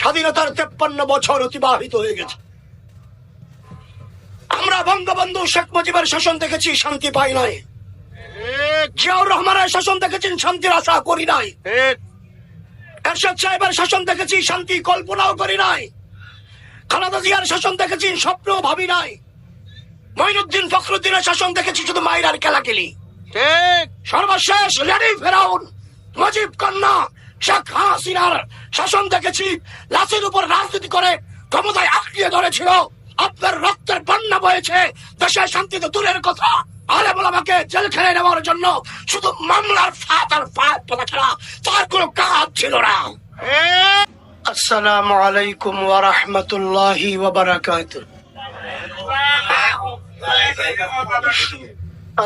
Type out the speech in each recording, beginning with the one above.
স্বাধীনতার তেপ্পান্ন বছর অতিবাহিত হয়ে গেছে। আমরা বঙ্গবন্ধু শেখ মুজিবের শাসন দেখেছি শান্তি পাই নাই। জিয়াউর রহমানের শাসন দেখেছেন শান্তির আশা করি নাই। এরশাদ সাহেবের শাসন দেখেছি শান্তি কল্পনাও করি নাই। খালেদা জিয়ার শাসন দেখেছি স্বপ্নও ভাবি নাই। মঈনুদ্দিন ফখরুদ্দিনের শাসন দেখেছি শুধু মায়ের কেলাকেলি ঠিক। সর্বশেষ লেডি ফেরাউন মুজিব কন্যা শাসন দেখেছি, লাশের উপর রাজনীতি করে ক্ষমতায় আটকিয়ে ধরেছিল। আপনার রক্তের বন্যা বয়েছে দেশের শান্তিতে দূরের কথা। আরে আলে বলামাকে জেল খেলে নেওয়ার জন্য শুধু মামলার ফাঁত আর ফাঁত পাতা ছাড়া তার কোনো কাজ ছিল না। আসসালামু আলাইকুম ওয়া রাহমাতুল্লাহি ওয়া বারাকাতুহু।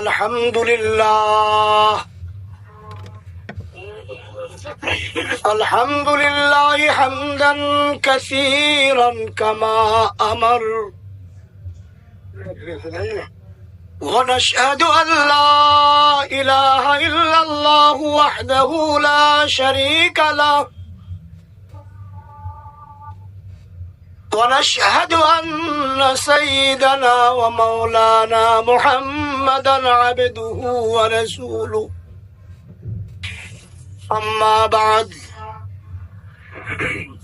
আলহামদুলিল্লাহ। الحمد لله حمدا كثيرا كما أمر. ونشهد أن لا إله إلا الله وحده لا شريك له. ونشهد أن سيدنا ومولانا محمدا عبده ورسوله. أما بعد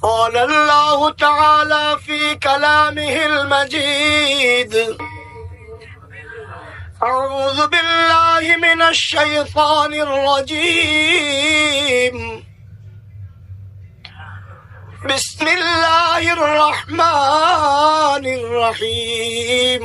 قال الله تعالى في كلامه المجيد أعوذ بالله من الشيطان الرجيم. بسم الله الرحمن الرحيم.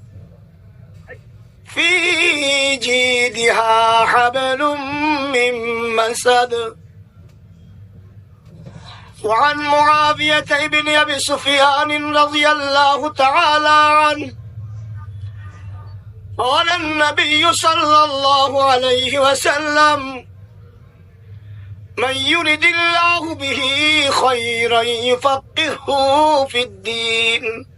في جيدها حبل من مسد وعن معاوية بن أبي سفيان رضي الله تعالى عنه قال النبي صلى الله عليه وسلم من يرد الله به خيرا يفقهه في الدين.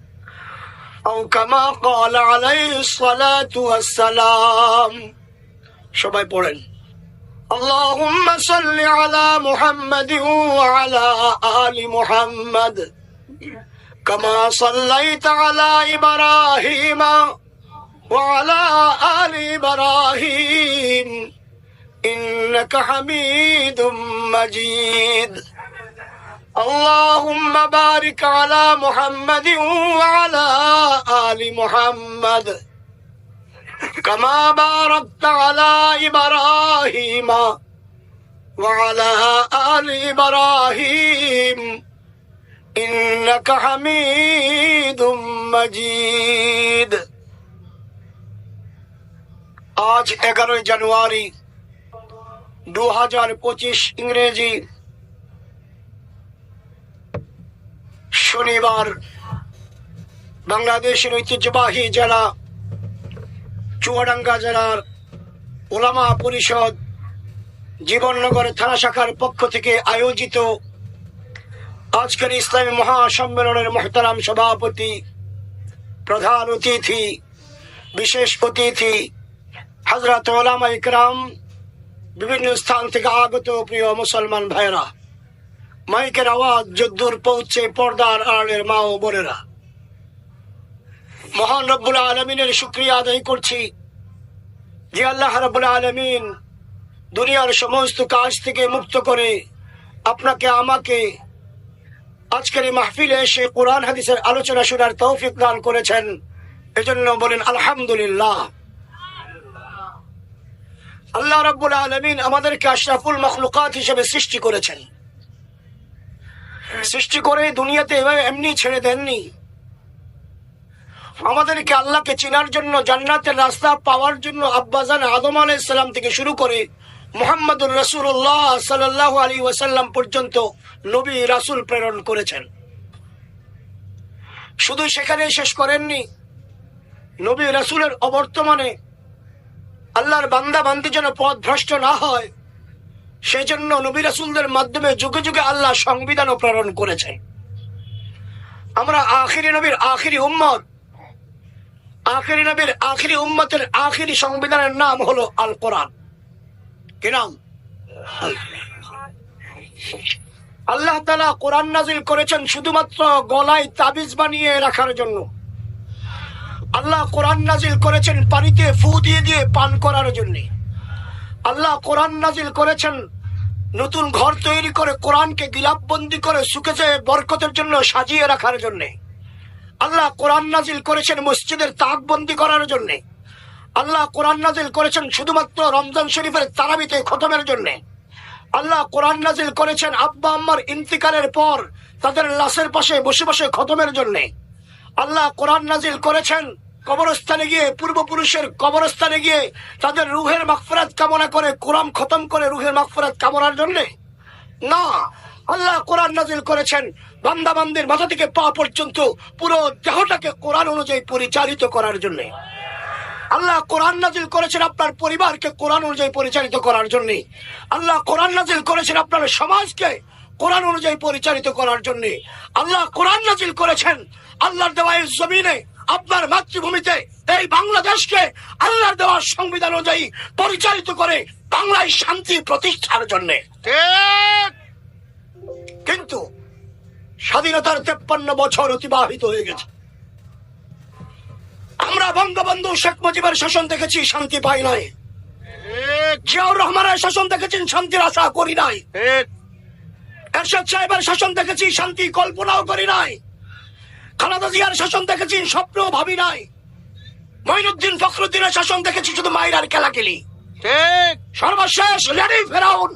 أو كما قال عليه الصلاة والسلام. شباب بورن اللهم صل على محمد وعلى آل محمد. كما صليت على إبراهيم وعلى آل إبراهيم. إنك حميد مجيد. اللهم بارك على محمد وعلى آل محمد كما باركت على إبراهيم وعلى آل إبراهيم إنك حميد مجيد আজ এগারোই জানুয়ারি দু হাজার পঁচিশ ইংরেজি শনিবার বাংলাদেশের ঐতিহ্যবাহী জেলা, চুয়াডাঙ্গা জেলার ওলামা পরিষদ জীবননগর থানা শাখার পক্ষ থেকে আয়োজিত আজকের ইসলামী মহাসম্মেলনের মহতারাম সভাপতি, প্রধান অতিথি, বিশেষ অতিথি হজরত ওলামা ইকরাম, বিভিন্ন স্থান থেকে আগত প্রিয় মুসলমান ভাইরা মাইকের আওয়াজ যদ্দূর পৌঁছে পর্দার আড়ের মা ও বোনেরা। মহান রব্বুল আলমিনের শুক্রিয়া আদায় করছি যে আল্লাহ রব্বুল আলমিন দুনিয়ার সমস্ত কাজ থেকে মুক্ত করে আপনাকে, আমাকে আজকের এই মাহফিলে এসে কোরআন হাদিসের আলোচনা শোনার তৌফিক দান করেছেন। এজন্য বলেন, আলহামদুলিল্লাহ। আল্লাহ রাব্বুল আলমিন আমাদেরকে আশরাফুল মখলুকাত হিসেবে সৃষ্টি করেছেন। সৃষ্টি করে দুনিয়াতে এভাবে এমনি ছেড়ে দেননি। আমাদেরকে আল্লাহকে চেনার জন্য, জান্নাতের রাস্তা পাওয়ার জন্য আব্বাজান আদম আলাইসাল্লাম থেকে শুরু করে মোহাম্মদুর রসুল্লাহ সাল্লাহ আলী ওয়াসাল্লাম পর্যন্ত নবী রাসূল প্রেরণ করেছেন। শুধু সেখানে শেষ করেননি, নবী রাসূলের অবর্তমানে আল্লাহর বান্দা বান্দি যেন পথ ভ্রষ্ট না হয় সেজন্য নবী রাসুলদের মাধ্যমে যুগে যুগে আল্লাহ সংবিধানও প্রেরণ করেছেন। আমরা আখিরি নবীর আখিরি উম্মত। আখিরি নবীর আখিরি উম্মতের আখিরি সংবিধানের নাম হলো আল কোরআন কি নাম? আল্লাহ তালা কোরআন নাজিল করেছেন শুধুমাত্র গলায় তাবিজ বানিয়ে রাখার জন্য। আল্লাহ কোরআন নাজিল করেছেন পানিতে ফু দিয়ে দিয়ে পান করার জন্য। আল্লাহ কোরআন নাজিল করেছেন নতুন ঘর তৈরি করে কোরআনকে গিলাপবন্দি করে সুখেছে, বরকতের জন্য সাজিয়ে রাখার জন্যে। আল্লাহ কোরআন নাজিল করেছেন মসজিদের তাকবন্দি করার জন্য। আল্লাহ কোরআন নাজিল করেছেন শুধুমাত্র রমজান শরীফের তারাবিতে খতমের জন্য। আল্লাহ কোরআন নাজিল করেছেন আব্বা আম্মার ইন্তিকালের পর তাদের লাশের পাশে বসে বসে খতমের জন্য। আল্লাহ কোরআন নাজিল করেছেন কবরস্থানে গিয়ে, পূর্বপুরুষের কবরস্থানে গিয়ে তাদের রুহের মাগফিরাত কামনা করে, কোরআন খতম করে রুহের মাগফিরাত কামনার জন্য? না। আল্লাহ কোরআন নাজিল করেছেন। বান্দা বান্দির মাথা থেকে পা পর্যন্ত পুরো দেহটাকে কোরআন অনুযায়ী পরিচালিত করার জন্য। আল্লাহ কোরআন নাজিল করেছেন আপনার পরিবারকে কোরআন অনুযায়ী পরিচালিত করার জন্য। আল্লাহ কোরআন নাজিল করেছেন আপনার সমাজকে কোরআন অনুযায়ী পরিচালিত করার জন্য। আল্লাহ কোরআন নাজিল করেছেন। আল্লাহর দেওয়া জমিনে আপনার মাতৃভূমিতে এই বাংলাদেশকে আল্লাহর দেওয়া সংবিধান অনুযায়ী পরিচালিত করে বাংলায় শান্তি প্রতিষ্ঠার জন্য। কিন্তু স্বাধীনতার তেপ্পান্ন বছর অতিবাহিত হয়ে গেছে। আমরা বঙ্গবন্ধু শেখ মুজিবের শাসন দেখেছি শান্তি পাই নাই। জিয়াউর রহমানের শাসন দেখেছেন শান্তির আশা করি নাই। এরশাদ সাহেবের শাসন দেখেছি শান্তি কল্পনাও করি নাই। খালেদা জিয়ার শাসন দেখেছি স্বপ্নও ভাবি নাই। মঈনুদ্দিন ফখরুদ্দিনের শাসন দেখেছি শুধু মাইরার খেলাকেলি। ঠিক। সর্বশেষ লেডি ফেরাউন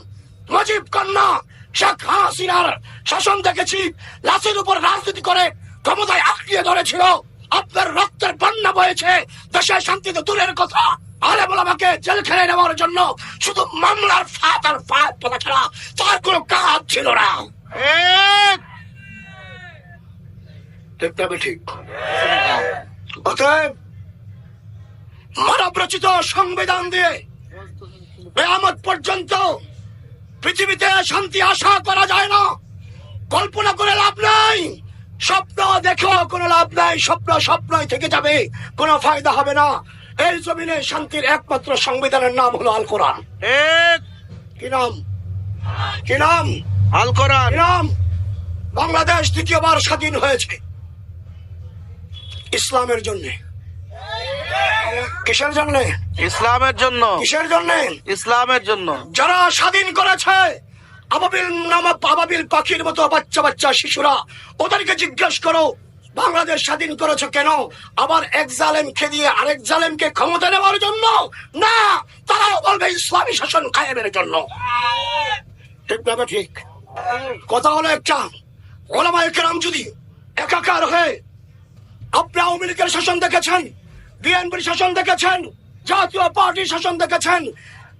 মুজিব কন্যা শেখ হাসিনার শাসন দেখেছি। লাশের উপর রাজনীতি করে ক্ষমতায় আঁকড়িয়ে ধরেছিল। আপনার রক্তের বন্যা বয়েছে দেশের শান্তিতে দূরের কথা। আরে বলে আমাকে জেলখানায় নেওয়ার জন্য শুধু মামলার ফাঁদ আর পাতা ছাড়া তার কোনো কাজ ছিল না। ঠিক। অতএব মানব রচিত সংবিধান দিয়ে কেয়ামত পর্যন্ত পৃথিবীতে শান্তি আশা করা যায় না। কল্পনা করে লাভ নাই। স্বপ্ন দেখেও কোনো লাভ নাই। স্বপ্ন স্বপ্নই থেকে যাবে। কোনো ফায়দা হবে না। এই জমিনে শান্তির একমাত্র সংবিধানের নাম হলো আল কোরআন। কি নাম? কি নাম? আল কোরআন। কি নাম? বাংলাদেশ দ্বিতীয়বার স্বাধীন হয়েছে। ইসলামের জন্য। কিসের জন্য? ইসলামের জন্য। কিসের জন্য? ইসলামের জন্য। যারা স্বাধীন করেছে আবাবিল নামা আবাবিল পাখির মতো বাচ্চা বাচ্চা শিশুরা ওদেরকে জিজ্ঞেস করো বাংলাদেশ স্বাধীন করেছ কেন? আবার এক জালেমকে দিয়ে আরেক জালেমকে ক্ষমতা নেওয়ার জন্য? না তারাও বলবে ইসলামী শাসন কায়েমের জন্য। ঠিক না ঠিক? কথা হলো একটা। ওলামায় কেরাম যদি একাকার হয়ে আপনি আওয়ামী লীগের শাসন দেখেছেন? বিএনপির শাসন দেখেছেন? জাতীয় পার্টির শাসন দেখেছেন?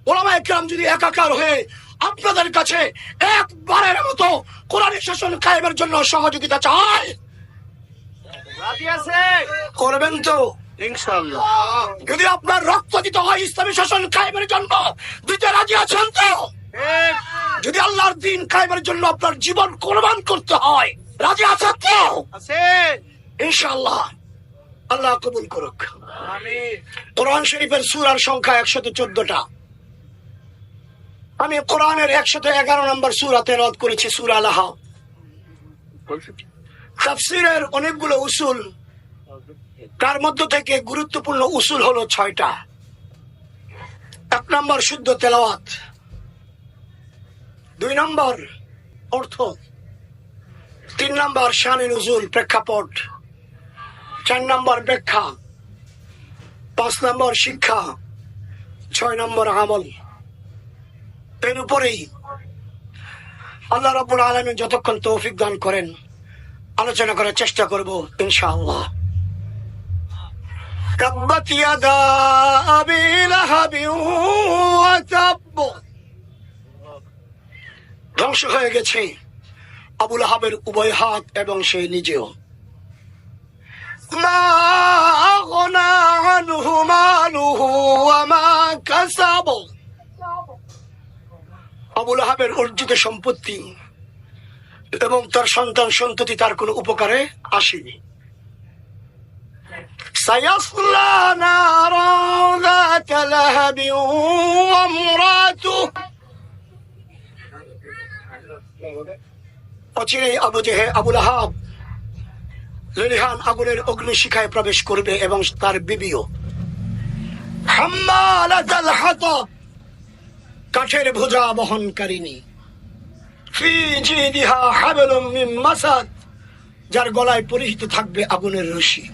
ওলামা একরাম যদি একাকার হয়ে আপনাদের কাছে একবারের মতো কোরআনের শাসন কায়েমের জন্য সহযোগিতা চায়? করবেন তো। যদি আপনার রক্ত দিতে হয় ইসলামী শাসন কায়েমের জন্য দিতে রাজি আছেন তো? যদি আল্লাহর দিন কায়েমের জন্য আপনার জীবন কোরবান করতে হয় রাজি আছেন তো? আছে ইনশাআল্লাহ আল্লাহ কবুল করুক। কোরআন শরীফের সুরার সংখ্যা একশত চোদ্দটা। আমি কোরআনের একশত এগারো নম্বর সুরা তেরত করেছি সুরা আলাহা তাফসিরের অনেকগুলো উসুল তার মধ্য থেকে গুরুত্বপূর্ণ উসুল হলো ছয়টা। এক নম্বর শুদ্ধ তেলাওয়াত। দুই নম্বর অর্থ। তিন নম্বর শানে নজুল প্রেক্ষাপট। চার নম্বর ব্যাখ্যা পাঁচ নম্বর শিক্ষা ছয় নম্বর আমল এর উপরেই আল্লাহ রব্বুল আলমী যতক্ষণ তৌফিক দান করেন আলোচনা করার চেষ্টা করব ইনশাআল্লাহ تبت يدا أبي لهب وتب ধ্বংস হয়ে গেছে আবুল আহাবের উভয় হাত এবং সে নিজেও মা আগনা আনহু মালুহু ওয়া মা কাসাব আবুল আহাবের অর্জিত সম্পত্তি এবং তার সন্তান সন্ততি তার কোনো উপকারে আসেনি سيصلى نارا ذات لهب وامراته অচিরেই আবু জেহে আবুল আহাব লেলিহান আগুনের অগ্নিশিখায় প্রবেশ করবে এবং তার বিবিও। কাঠের ভোজা মাসাদ যার গলায় পরিহিত থাকবে আগুনের রশি।